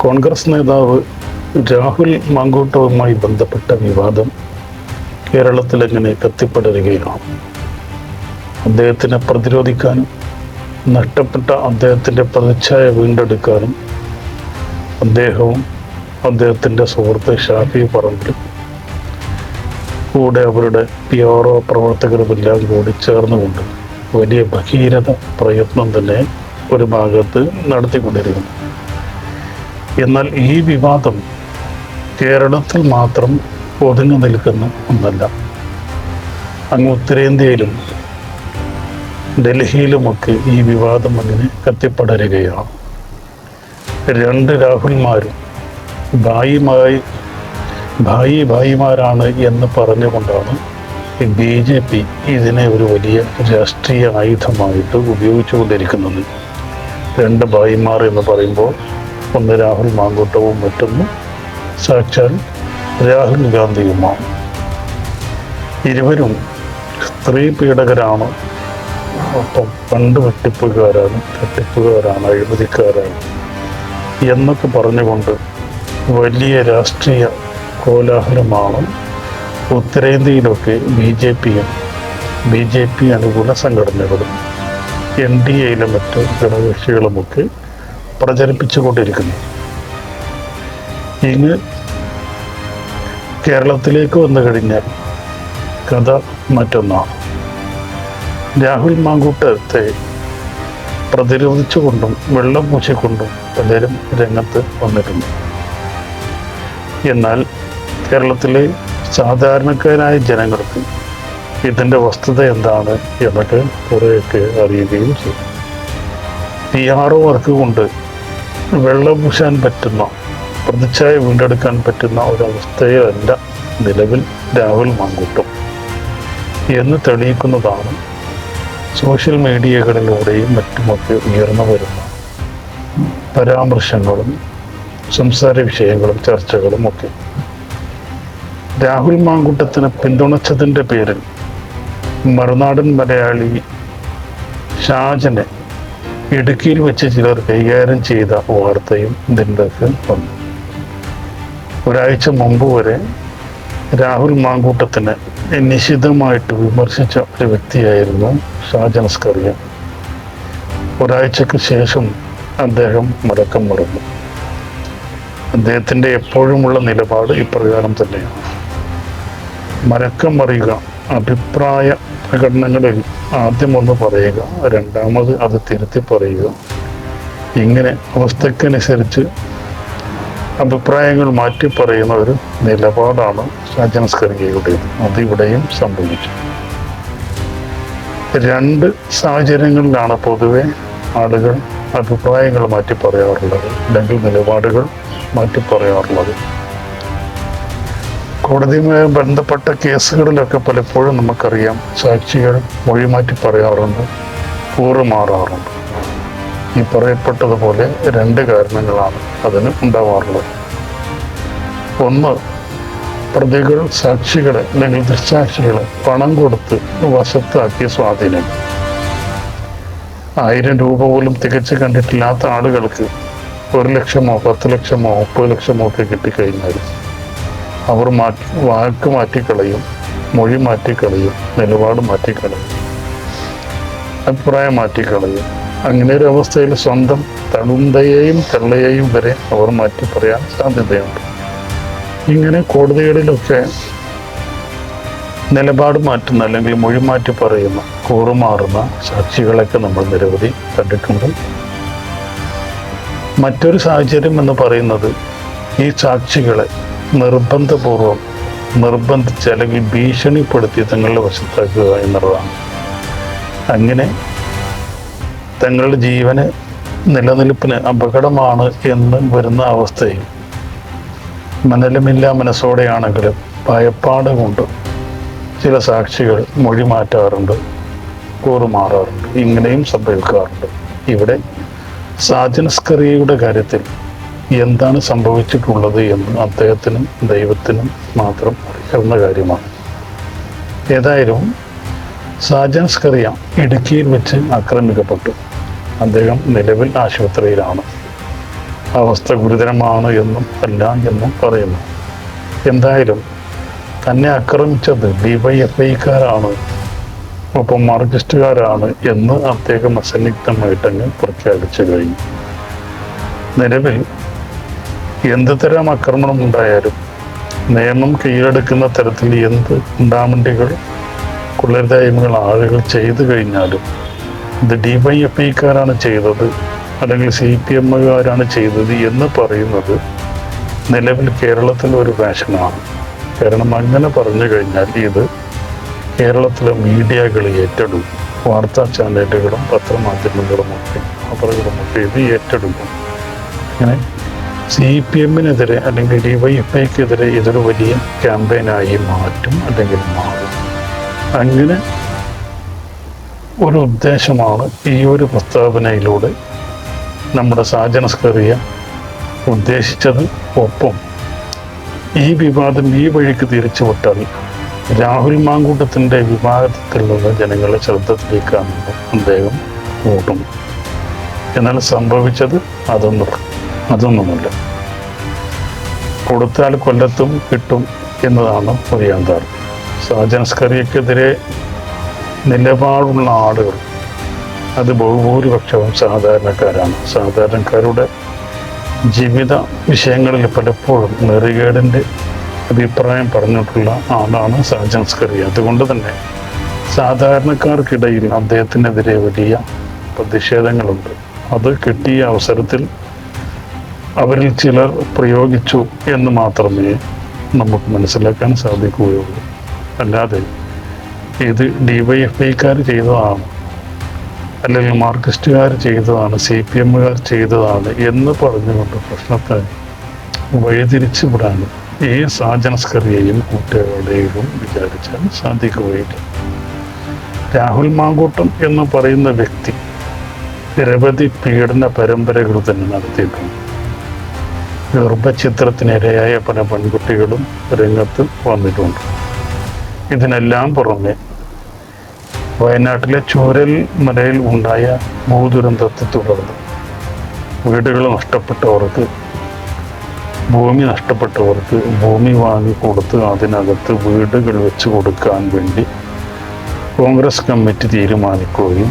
കോൺഗ്രസ് നേതാവ് രാഹുൽ മാങ്കൂട്ടവുമായി ബന്ധപ്പെട്ട വിവാദം കേരളത്തിൽ എങ്ങനെ കത്തിപ്പടരുകയാണ് അദ്ദേഹത്തിനെ പ്രതിരോധിക്കാനും നഷ്ടപ്പെട്ട അദ്ദേഹത്തിന്റെ പ്രതിച്ഛായ വീണ്ടെടുക്കാനും അദ്ദേഹവും അദ്ദേഹത്തിന്റെ സുഹൃത്ത് ഷാഫി പറമ്പിലും കൂടെ അവരുടെ പി ആർ ഒ പ്രവർത്തകരുമെല്ലാം കൂടി ചേർന്നുകൊണ്ട് വലിയ ഭഗീരഥ പ്രയത്നം തന്നെ ഒരു ഭാഗത്ത് നടത്തിക്കൊണ്ടിരിക്കുന്നു. എന്നാൽ ഈ വിവാദം കേരളത്തിൽ മാത്രം ഒതുങ്ങി നിൽക്കുന്ന ഒന്നല്ല. അങ്ങ് ഉത്തരേന്ത്യയിലും ഡൽഹിയിലുമൊക്കെ ഈ വിവാദം അങ്ങനെ കത്തിപ്പടരുകയാണ്. രണ്ട് രാഹുൽമാരും ഭായിമായി ഭായി ഭായിമാരാണ് എന്ന് പറഞ്ഞുകൊണ്ടാണ് ബി ജെ പി ഇതിനെ ഒരു വലിയ രാഷ്ട്രീയ ആയുധമായിട്ട് ഉപയോഗിച്ചുകൊണ്ടിരിക്കുന്നത്. രണ്ട് ഭായിമാർ എന്ന് പറയുമ്പോൾ ഒന്ന് രാഹുൽ മാങ്കൂട്ടവും മറ്റൊന്ന് സാക്ഷാൽ രാഹുൽ ഗാന്ധിയുമാണ്. ഇരുവരും സ്ത്രീ പീഡകരാണ്. അപ്പം പണ്ട് വെട്ടിപ്പുകാരാണ് തട്ടിപ്പുകാരാണ് അഴിമതിക്കാരാണ് എന്നൊക്കെ പറഞ്ഞുകൊണ്ട് വലിയ രാഷ്ട്രീയ കോലാഹലമാണ് ഉത്തരേന്ത്യയിലൊക്കെ ബി ജെ പിയും ബി ജെ പി അനുകൂല സംഘടനകളും എൻ ഡി എയിലെ മറ്റ് ഘടകകക്ഷികളുമൊക്കെ പ്രചരിപ്പിച്ചുകൊണ്ടിരിക്കുന്നു. ഇങ്ങ് കേരളത്തിലേക്ക് വന്നു കഴിഞ്ഞാൽ കഥ മറ്റൊന്നാണ്. രാഹുൽ മാങ്കൂട്ടത്തെ പ്രതിരോധിച്ചുകൊണ്ടും വെള്ളം പൂശിക്കൊണ്ടും പലരും രംഗത്ത് വന്നിട്ടുണ്ട്. എന്നാൽ കേരളത്തിലെ സാധാരണക്കാരായ ജനങ്ങൾക്ക് ഇതിന്റെ വസ്തുത എന്താണ് എന്നൊക്കെ കുറേയൊക്കെ അറിയുകയും ചെയ്യും. പി ആർ വർക്ക് കൊണ്ട് വെള്ളം പൂശാൻ പറ്റുന്ന പ്രതിച്ഛായ വീണ്ടെടുക്കാൻ പറ്റുന്ന ഒരവസ്ഥയല്ല നിലവിൽ രാഹുൽ മാങ്കൂട്ടം എന്ന് തെളിയിക്കുന്നതാണ് സോഷ്യൽ മീഡിയകളിലൂടെയും മറ്റുമൊക്കെ ഉയർന്നു വരുന്ന പരാമർശങ്ങളും സംസാര വിഷയങ്ങളും ചർച്ചകളും ഒക്കെ. രാഹുൽ മാങ്കൂട്ടത്തിനെ പിന്തുണച്ചതിന്റെ പേരിൽ മറുനാടൻ മലയാളി ഷാജനെ ഇടുക്കിയിൽ വെച്ച് ചിലർ കൈകാര്യം ചെയ്ത വാർത്തയും ഇതിന്റെയൊക്കെ വന്നു. ഒരാഴ്ച മുമ്പ് വരെ രാഹുൽ മാങ്കൂട്ടത്തിനെ നിശിതമായിട്ട് വിമർശിച്ച ഒരു വ്യക്തിയായിരുന്നു ഷാജൻ സ്കറിയ ഒരാഴ്ചക്ക് ശേഷം അദ്ദേഹം മടക്കം മറന്നു. അദ്ദേഹത്തിന്റെ എപ്പോഴുമുള്ള നിലപാട് ഇപ്രകാരം തന്നെയാണ്. മരക്കം മറിയുക അഭിപ്രായ പ്രകടനങ്ങളിൽ ആദ്യം ഒന്ന് പറയുക രണ്ടാമത് അത് തിരുത്തി പറയുക. ഇങ്ങനെ അവസ്ഥക്കനുസരിച്ച് അഭിപ്രായങ്ങൾ മാറ്റി പറയുന്ന ഒരു നിലപാടാണ് ഷാജൻ സ്കറിയയുടേത് അത് ഇവിടെയും സംഭവിച്ചു. രണ്ട് സാഹചര്യങ്ങളിലാണ് പൊതുവെ ആളുകൾ അഭിപ്രായങ്ങൾ മാറ്റി പറയാറുള്ളത് അല്ലെങ്കിൽ നിലപാടുകൾ മാറ്റി പറയാറുള്ളത്. കോടതിയുമായി ബന്ധപ്പെട്ട കേസുകളിലൊക്കെ പലപ്പോഴും നമുക്കറിയാം സാക്ഷികൾ മൊഴിമാറ്റി പറയാറുണ്ട് കൂറുമാറാറുണ്ട്. ഈ പറയപ്പെട്ടതുപോലെ രണ്ട് കാരണങ്ങളാണ് അതിന് ഉണ്ടാവാറുള്ളത്. ഒന്ന് പ്രതികൾ സാക്ഷികളെ അല്ലെങ്കിൽ ദൃക്സാക്ഷികളെ പണം കൊടുത്ത് വശത്താക്കിയ സ്വാധീനം. ആയിരം രൂപ പോലും തികച്ചു കണ്ടിട്ടില്ലാത്ത ആളുകൾക്ക് ഒരു ലക്ഷമോ പത്ത് ലക്ഷമോ മുപ്പത് ലക്ഷമോ ഒക്കെ കിട്ടിക്കഴിഞ്ഞാൽ അവർ മാറ്റി വാക്ക് മാറ്റിക്കളയും മൊഴി മാറ്റിക്കളയും നിലപാട് മാറ്റിക്കളയും അഭിപ്രായം മാറ്റിക്കളയും. അങ്ങനെ ഒരു അവസ്ഥയിൽ സ്വന്തം തളുന്തയെയും തള്ളയെയും വരെ അവർ മാറ്റി പറയാൻ സാധ്യതയുണ്ട്. ഇങ്ങനെ കോടതികളിലൊക്കെ നിലപാട് മാറ്റുന്ന അല്ലെങ്കിൽ മൊഴി മാറ്റി പറയുന്ന കൂറുമാറുന്ന സാക്ഷികളൊക്കെ നമ്മൾ നിരവധി കണ്ടിട്ടുണ്ട്. മറ്റൊരു സാഹചര്യം എന്ന് പറയുന്നത് ഈ സാക്ഷികളെ നിർബന്ധപൂർവം നിർബന്ധിച്ച് അല്ലെങ്കിൽ ഭീഷണിപ്പെടുത്തി തങ്ങളുടെ വശത്താക്കുക എന്നുള്ളതാണ്. അങ്ങനെ തങ്ങളുടെ ജീവന് നിലനിൽപ്പിന് അപകടമാണ് എന്ന് വരുന്ന അവസ്ഥയിൽ മനലമില്ല മനസ്സോടെയാണെങ്കിലും ഭയപ്പാട് കൊണ്ട് ചില സാക്ഷികൾ മൊഴി മാറ്റാറുണ്ട് കൂറുമാറാറുണ്ട് ഇങ്ങനെയും സംഭവിക്കാറുണ്ട്. ഇവിടെ സാജനസ്കറിയയുടെ കാര്യത്തിൽ എന്താണ് സംഭവിച്ചിട്ടുള്ളത് എന്ന് അദ്ദേഹത്തിനും ദൈവത്തിനും മാത്രം അറിയാവുന്ന കാര്യമാണ്. ഏതായാലും സാജൻ സ്കറിയ ഇടുക്കിയിൽ വെച്ച് ആക്രമിക്കപ്പെട്ടു. അദ്ദേഹം നിലവിൽ ആശുപത്രിയിലാണ്. അവസ്ഥ ഗുരുതരമാണ് എന്നും അല്ല എന്നും പറയുന്നു. എന്തായാലും തന്നെ ആക്രമിച്ചത് ഡിവൈഎഫ്ഐക്കാരാണ് ഒപ്പം മാർക്സിസ്റ്റുകാരാണ് എന്ന് അദ്ദേഹം അസന്നിഗ്ധമായിട്ടങ്ങ് പ്രഖ്യാപിച്ചു കഴിഞ്ഞു. നിലവിൽ എന്ത് തരം ആക്രമണം ഉണ്ടായാലും നിയമം കീഴടക്കുന്ന തരത്തിൽ എന്ത് ഉണ്ടാമണ്ടികൾ കൊള്ളരുതായ്മകൾ ആളുകൾ ചെയ്തു കഴിഞ്ഞാലും ഇത് ഡി വൈ എഫ് ഐക്കാരാണ് ചെയ്തത് അല്ലെങ്കിൽ സി പി എമ്മുകാരാണ് ചെയ്തത് എന്ന് പറയുന്നത് നിലവിൽ കേരളത്തിൽ ഒരു ഫാഷനാണ്. കാരണം അങ്ങനെ പറഞ്ഞു കഴിഞ്ഞാൽ ഇത് കേരളത്തിലെ മീഡിയകൾ ഏറ്റെടുക്കും. വാർത്താ ചാനലുകളും പത്രമാധ്യമങ്ങളും ഒക്കെ അവറുകളുമൊക്കെ ഇത് ഏറ്റെടുക്കും. അങ്ങനെ സി പി എമ്മിനെതിരെ അല്ലെങ്കിൽ ഡി വൈ എഫ് ഐക്കെതിരെ ഇതൊരു വലിയ ക്യാമ്പയിനായി മാറ്റും അല്ലെങ്കിൽ മാറും. അങ്ങനെ ഒരു ഉദ്ദേശമാണ് ഈ ഒരു പ്രസ്താവനയിലൂടെ നമ്മുടെ സാജനസ്കറിയ ഉദ്ദേശിച്ചത്. ഒപ്പം ഈ വിവാദം ഈ വഴിക്ക് തിരിച്ചു വിട്ടാൽ രാഹുൽ മാങ്കൂട്ടത്തിന്റെ വിവാദത്തിൽ നിന്ന് ജനങ്ങളെ ശ്രദ്ധത്തിലേക്കാണെന്ന് അദ്ദേഹം കൂട്ടും എന്നാൽ സംഭവിച്ചത് അതൊന്നും അതൊന്നുമല്ല. കൊടുത്താൽ കൊല്ലത്തും കിട്ടും എന്നതാണ് ഒരു യാഥാർത്ഥ്യം സാജൻസ്കറിയക്കെതിരെ നിലപാടുള്ള ആളുകൾ അത് ബഹുഭൂരിപക്ഷവും സാധാരണക്കാരാണ്. സാധാരണക്കാരുടെ ജീവിത വിഷയങ്ങളിൽ പലപ്പോഴും നെറികേടിന്റെ അഭിപ്രായം പറഞ്ഞിട്ടുള്ള ആളാണ് സാജൻസ്കറി അതുകൊണ്ട് തന്നെ സാധാരണക്കാർക്കിടയിൽ അദ്ദേഹത്തിനെതിരെ വലിയ പ്രതിഷേധങ്ങളുണ്ട്. അത് കിട്ടിയ അവസരത്തിൽ അവരിൽ ചിലർ പ്രയോഗിച്ചു എന്ന് മാത്രമേ നമുക്ക് മനസ്സിലാക്കാൻ സാധിക്കുകയുള്ളൂ. അല്ലാതെ ഇത് ഡിവൈഎഫ്ഐക്കാർ ചെയ്തതാണ് അല്ലെങ്കിൽ മാർക്സിസ്റ്റുകാർ ചെയ്തതാണ് സി പി എമ്മുകാർ ചെയ്തതാണ് എന്ന് പറഞ്ഞുകൊണ്ട് പ്രശ്നത്തെ വഴിതിരിച്ചു വിടാൻ ഈ സാജനസ്കറിയെയും കൂട്ടുകാരുടെയും വിചാരിച്ചാൽ സാധിക്കുകയില്ല. രാഹുൽ മാങ്കൂട്ടം എന്ന് പറയുന്ന വ്യക്തി നിരവധി പീഡന പരമ്പരകൾ തന്നെ നടത്തിയിട്ടുണ്ട്. ഗർഭചിത്രത്തിനിരയായ പല പെൺകുട്ടികളും രംഗത്ത് വന്നിട്ടുണ്ട്. ഇതിനെല്ലാം പുറമെ വയനാട്ടിലെ ചൂരൽ മലയിൽ ഉണ്ടായ ഭൂദുരന്തത്തെ തുടർന്ന് വീടുകൾ നഷ്ടപ്പെട്ടവർക്ക് ഭൂമി നഷ്ടപ്പെട്ടവർക്ക് ഭൂമി വാങ്ങി കൊടുത്ത് അതിനകത്ത് വീടുകൾ വെച്ച് കൊടുക്കാൻ വേണ്ടി കോൺഗ്രസ് കമ്മിറ്റി തീരുമാനിക്കുകയും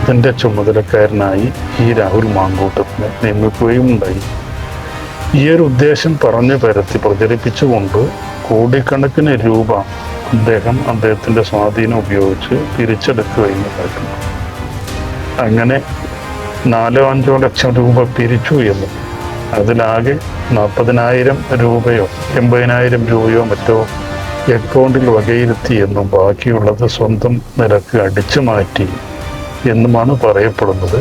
ഇതിന്റെ ചുമതലക്കാരനായി ഈ രാഹുൽ മാങ്കൂട്ടത്തിനെ നിയമിക്കുകയും ഉണ്ടായി ഈ ഒരു ഉദ്ദേശം പറഞ്ഞു പരത്തി പ്രചരിപ്പിച്ചുകൊണ്ട് കോടിക്കണക്കിന് രൂപ അദ്ദേഹം അദ്ദേഹത്തിന്റെ സ്വാധീനം ഉപയോഗിച്ച് പിരിച്ചെടുക്കുകയും ഉണ്ടായിട്ടുണ്ട് അങ്ങനെ നാലോ അഞ്ചോ ലക്ഷം രൂപ പിരിച്ചു എന്നും. അതിലാകെ നാൽപ്പതിനായിരം രൂപയോ എൺപതിനായിരം രൂപയോ മറ്റോ അക്കൗണ്ടിൽ വകയിരുത്തി എന്നും ബാക്കിയുള്ളത് സ്വന്തം നിരക്ക് അടിച്ചു മാറ്റി എന്നുമാണ് പറയപ്പെടുന്നത്.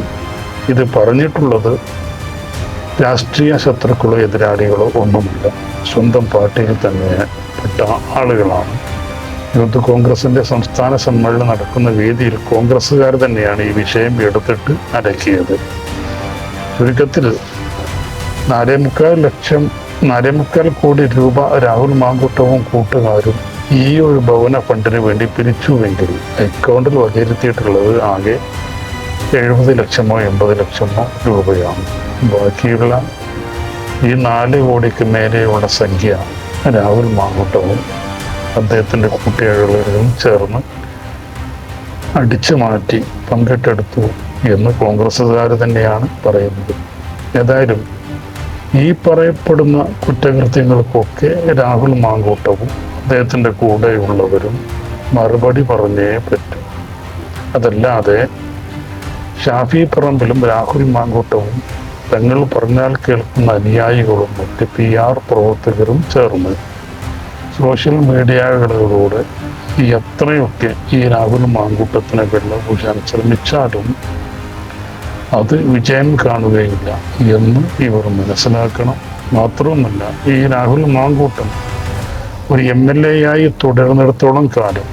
ഇത് പറഞ്ഞിട്ടുള്ളത് രാഷ്ട്രീയ ശത്രുക്കളോ എതിരാളികളോ ഒന്നുമില്ല. സ്വന്തം പാർട്ടിയിൽ തന്നെ പെട്ട ആളുകളാണ്. യൂത്ത് കോൺഗ്രസിന്റെ സംസ്ഥാന സമ്മേളനം നടക്കുന്ന വേദിയിൽ കോൺഗ്രസ്സുകാർ തന്നെയാണ് ഈ വിഷയം എടുത്തിട്ട് അടക്കിയത് ചുരുക്കത്തിൽ നാലേ മുക്കാൽ ലക്ഷം നാലേ മുക്കാൽ കോടി രൂപ രാഹുൽ മാങ്കൂട്ടവും കൂട്ടുകാരും ഈ ഒരു ഭവന ഫണ്ടിന് വേണ്ടി പിരിച്ചുവെങ്കിൽ അക്കൗണ്ടിൽ വകയിരുത്തിയിട്ടുള്ളത് ആകെ എഴുപത് ലക്ഷമോ എൺപത് ലക്ഷമോ രൂപയാണ്. ബാക്കിയുള്ള ഈ നാല് കോടിക്ക് മേലെയുള്ള സംഖ്യ രാഹുൽ മാങ്കൂട്ടവും അദ്ദേഹത്തിന്റെ കൂട്ടുകാരികളും ചേർന്ന് അടിച്ചു മാറ്റി പങ്കിട്ടെടുത്തു എന്ന് കോൺഗ്രസ്സുകാർ തന്നെയാണ് പറയുന്നത്. ഏതായാലും ഈ പറയപ്പെടുന്ന കുറ്റകൃത്യങ്ങൾക്കൊക്കെ രാഹുൽ മാങ്കൂട്ടവും അദ്ദേഹത്തിന്റെ കൂടെയുള്ളവരും മറുപടി പറഞ്ഞേ പറ്റും. അതല്ലാതെ ഷാഫി പറമ്പിലും രാഹുൽ മാങ്കൂട്ടവും തങ്ങൾ പറഞ്ഞാൽ കേൾക്കുന്ന അനുയായികളും മറ്റ് പി ആർ പ്രവർത്തകരും ചേർന്ന് സോഷ്യൽ മീഡിയകളിലൂടെ ഈ എത്രയൊക്കെ ഈ രാഹുൽ മാങ്കൂട്ടത്തിനെ വെള്ളപൂശാൻ ശ്രമിച്ചാലും അത് വിജയം കാണുകയില്ല എന്ന് ഇവർ മനസ്സിലാക്കണം. മാത്രവുമല്ല ഈ രാഹുൽ മാങ്കൂട്ടം ഒരു എം എൽ എ ആയി തുടരുന്നിടത്തോളം കാലം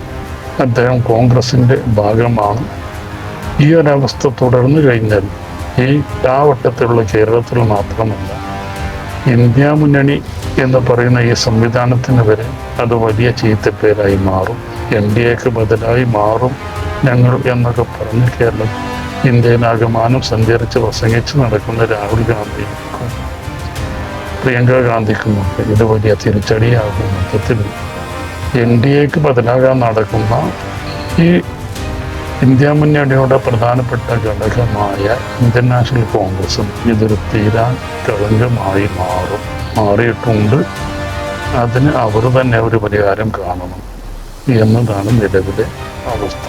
അദ്ദേഹം കോൺഗ്രസിന്റെ ഭാഗമാണ്. ഈ ഒരവസ്ഥ തുടർന്നു കഴിഞ്ഞാൽ ഈ ആ വട്ടത്തിലുള്ള കേരളത്തിൽ മാത്രമല്ല ഇന്ത്യ മുന്നണി എന്ന് പറയുന്ന ഈ സംവിധാനത്തിന് വരെ അത് വലിയ ചീത്തപ്പേരായി മാറും. എൻ ഡി എക്ക് ബദലായി മാറും ഞങ്ങൾ എന്നൊക്കെ പറഞ്ഞ് കേരളം ഇന്ത്യയിലാകമാനം സഞ്ചരിച്ച് പ്രസംഗിച്ച് നടക്കുന്ന രാഹുൽ ഗാന്ധിക്കും പ്രിയങ്ക ഗാന്ധിക്കുമൊക്കെ ഇത് വലിയ തിരിച്ചടിയാകും മൊത്തത്തിൽ. എൻ ഡി എക്ക് ബദലാകാൻ നടക്കുന്ന ഈ ഇന്ത്യ മുന്നണിയുടെ പ്രധാനപ്പെട്ട ഘടകമായ ഇന്ത്യൻ നാഷണൽ കോൺഗ്രസും ഇതൊരു തീരാൻ കളങ്കമായി മാറും മാറിയിട്ടുണ്ട്. അതിന് അവർ തന്നെ ഒരു പരിഹാരം കാണണം എന്നതാണ് നിലവിലെ അവസ്ഥ.